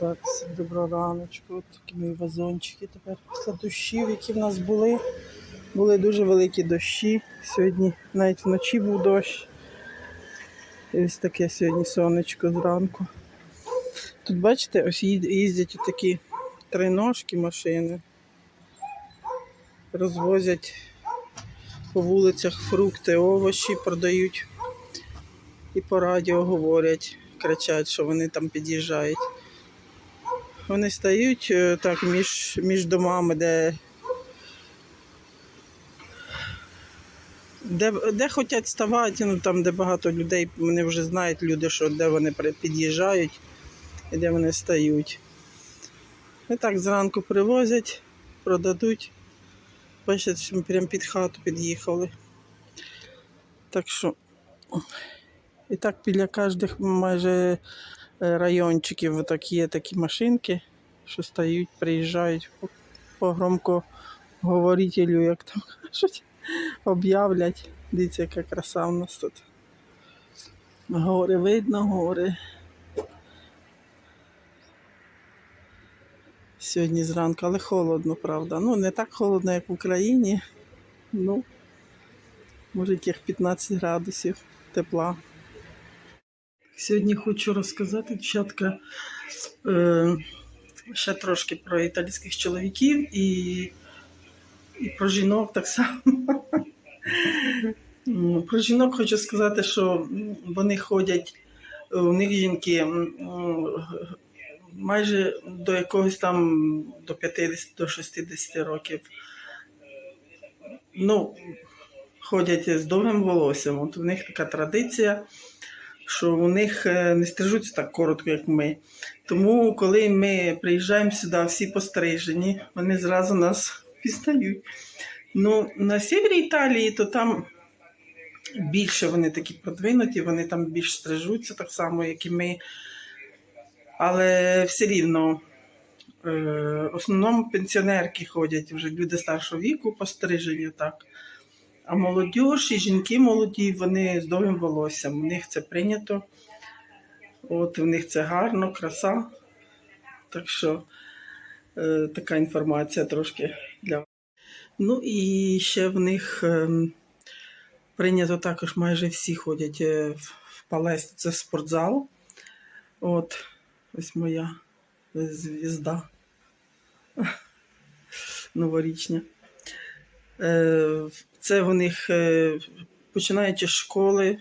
Так, всім доброго раночку. Такі мої вазончики тепер після дощів, які в нас були. Були дуже великі дощі. Сьогодні навіть вночі був дощ. І ось таке сьогодні сонечко зранку. Тут бачите, ось їздять такі триножки машини. Розвозять по вулицях фрукти, овочі продають. І по радіо говорять, кричать, що вони там під'їжджають. Вони стають е, так між, між домами, де, де, де хочуть ставати, ну там, де багато людей, вони вже знають люди, що де вони під'їжджають і де вони стають. І так зранку привозять, продадуть. Бачите, що ми прямо під хату під'їхали. Так що. І так біля кожних майже райончиків отак є такі машинки, що стають, приїжджають по, по громкоговорителю, як там кажуть, об'являть. Дивіться, яка краса у нас тут. Гори видно, гори. Сьогодні зранку, але холодно, правда. Ну, не так холодно, як в Україні. Ну, може, яких 15 градусів тепла. Сьогодні хочу розказати, дівчатка, е, ще трошки про італійських чоловіків і, і про жінок так само. Про жінок хочу сказати, що вони ходять, у них жінки майже до якогось там до 50 до 60 років. Ну, ходять з довгим волоссям. От у них така традиція що у них е, не стрижуться так коротко, як ми. Тому, коли ми приїжджаємо сюди, всі пострижені, вони зразу нас пізнають. Ну, на севері Італії, то там більше вони такі продвинуті, вони там більш стрижуться так само, як і ми. Але все рівно. е, В основному пенсіонерки ходять вже люди старшого віку пострижені так. А молодь і жінки молоді, вони з довгим волоссям. У них це прийнято. От у них це гарно, краса. Так що е, така інформація трошки для. Ну і ще в них ем, прийнято також майже всі ходять е, в, в палес, це спортзал. От, ось моя звізда новорічня. Е, Це в них е, починаючи з школи,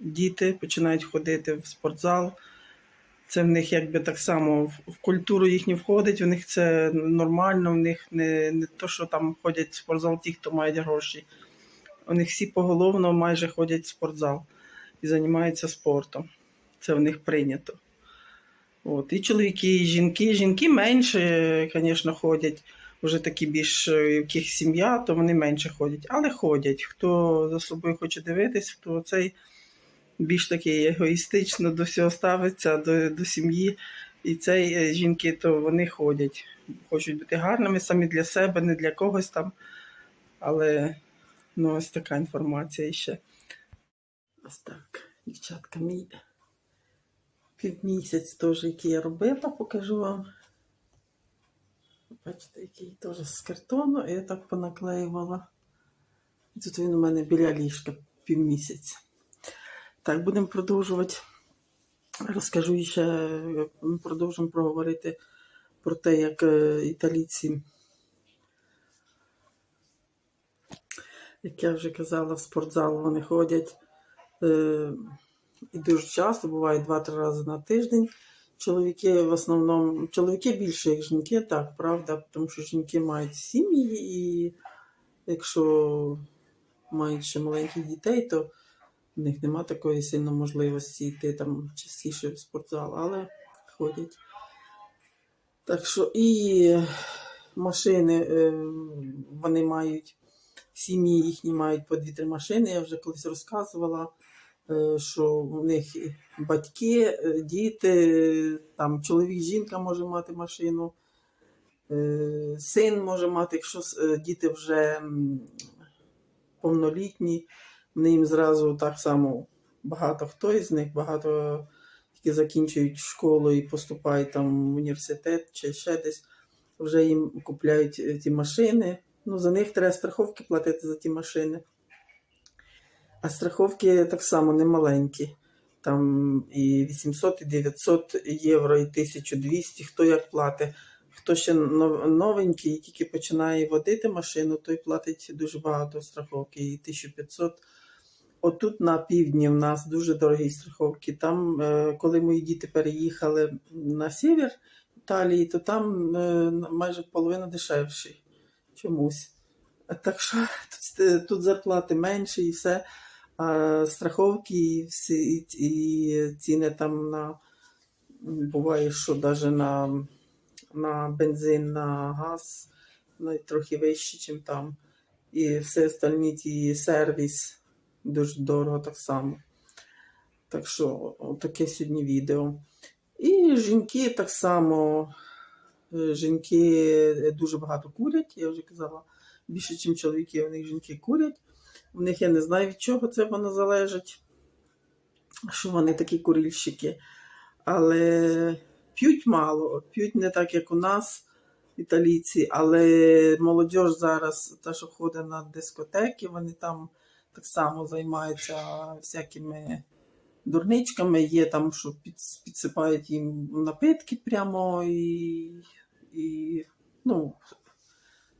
діти починають ходити в спортзал. Це в них якби так само в, в культуру їхню входить, у них це нормально, у них не, не то, що там ходять в спортзал ті, хто мають гроші. У них всі поголовно майже ходять в спортзал і займаються спортом. Це в них прийнято. От. І чоловіки, і жінки. Жінки менше, звісно, ходять вже такі більш е, яких сім'я, то вони менше ходять, але ходять. Хто за собою хоче дивитись, хто цей більш такий егоїстично до всього ставиться, до, до сім'ї. І цей е, жінки, то вони ходять. Хочуть бути гарними самі для себе, не для когось там. Але ну, ось така інформація ще. Ось так, дівчатка, мій півмісяць теж, який я робила, покажу вам. Бачите, який теж з картону, я так понаклеювала. Тут він у мене біля ліжка півмісяця. Так, будемо продовжувати. Розкажу ще, продовжимо проговорити про те, як е, італійці, як я вже казала, в спортзал вони ходять. Е, і дуже часто, буває 2-3 рази на тиждень. Чоловіки в основному, чоловіки більше, як жінки, так, правда, тому що жінки мають сім'ї, і якщо мають ще маленьких дітей, то в них нема такої сильно можливості йти там частіше в спортзал, але ходять. Так що і машини е, вони мають, сім'ї їхні мають по 2-3 машини. Я вже колись розказувала, що в них батьки, е, діти, там чоловік, жінка може мати машину, е, син може мати, якщо е, діти вже повнолітні, вони їм зразу так само багато хто із них, багато тільки закінчують школу і поступають там в університет чи ще десь, вже їм купляють е, ті машини. Ну, за них треба страховки платити за ті машини. А страховки так само не маленькі. Там і 800, і 900 євро, і 1200, хто як платить. Хто ще новенький тільки починає водити машину, той платить дуже багато страховки, і 1500. Отут на півдні в нас дуже дорогі страховки. Там, е, коли мої діти переїхали на север Італії, то там е, майже половина дешевші чомусь. Так що тут, тут зарплати менші і все. Страховки і, всі, і, ціни там на буває, що навіть на, на бензин, на газ навіть трохи вищі, ніж там. І все остальні ті сервіс дуже дорого так само. Так що, таке сьогодні відео. І жінки так само. Е, Жінки дуже багато курять, я вже казала, більше, ніж чоловіки, у них жінки курять. У них я не знаю, від чого це воно залежить, що вони такі курильщики. Але п'ють мало, п'ють не так, як у нас, італійці, але молодь зараз, та, що ходить на дискотеки, вони там так само займаються всякими дурничками. Є там, що підсипають їм напитки прямо і, і ну,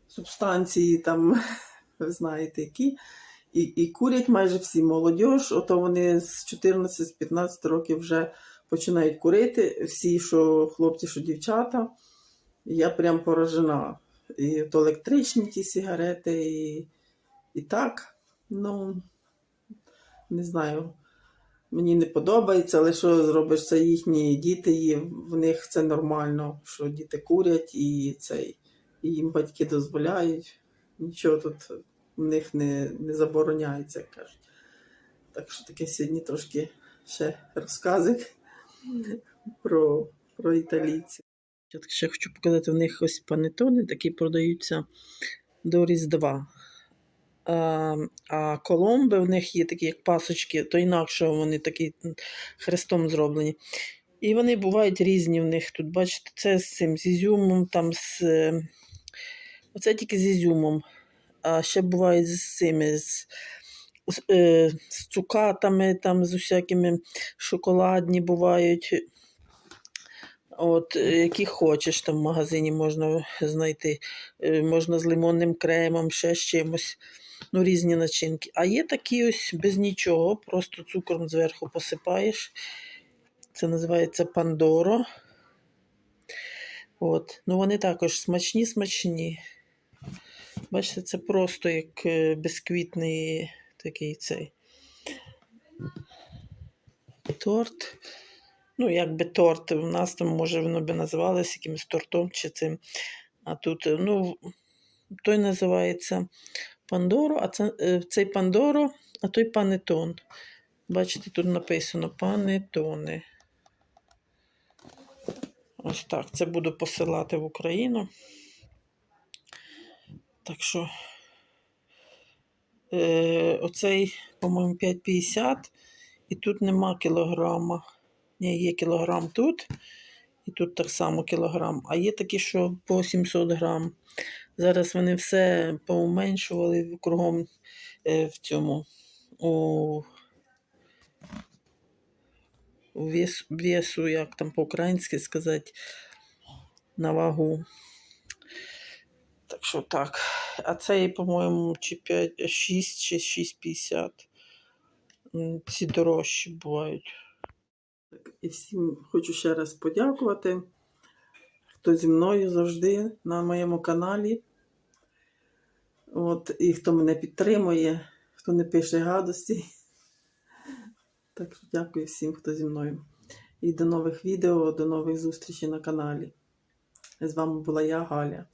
субстанції там, ви знаєте, які. І, і курять майже всі молодь, ото вони з 14-15 років вже починають курити. Всі, що хлопці, що дівчата. Я прям поражена. І то електричні ті сигарети, і, і так. Ну, не знаю. Мені не подобається, але що зробиш, це їхні діти, і в них це нормально, що діти курять і цей, і їм батьки дозволяють. Нічого тут в них не, не забороняється, як кажуть. Так що таке сьогодні трошки ще розказик про, про італійців. Я так ще хочу показати, в них ось панетони такі продаються до Різдва. А, а коломби в них є такі, як пасочки, то інакше вони такі хрестом зроблені. І вони бувають різні в них. Тут, бачите, це з цим з ізюмом, там з. Оце тільки з ізюмом. А ще бувають з цими, з, е, з цукатами, там, з усякими шоколадні бувають. От, е, які хочеш, там в магазині можна знайти. Е, Можна з лимонним кремом, ще з чимось. Ну, різні начинки. А є такі ось без нічого, просто цукром зверху посипаєш. Це називається пандоро. От. Ну, вони також смачні, смачні. Бачите, це просто як е, бисквітний такий цей торт. Ну, якби торт. У нас там, може, воно би називалося якимось тортом чи цим. А тут, е, ну, той називається Пандоро, а це, е, цей Пандоро, а той панетон. Бачите, тут написано панетони. Ось так. Це буду посилати в Україну. Так що е, оцей, по-моєму, 5,50 і тут нема кілограма. Ні, є кілограм тут, і тут так само кілограм. А є такі, що по 700 грам. Зараз вони все поуменшували кругом е, в цьому у, весу, як там по-українськи сказати, на вагу. Так що так. А цей, по-моєму, чи 5, 6 чи 6,50. Ці дорожчі бувають. І всім хочу ще раз подякувати, хто зі мною завжди на моєму каналі. От, і хто мене підтримує, хто не пише гадості. Так що дякую всім, хто зі мною. І до нових відео, до нових зустрічей на каналі. З вами була я, Галя.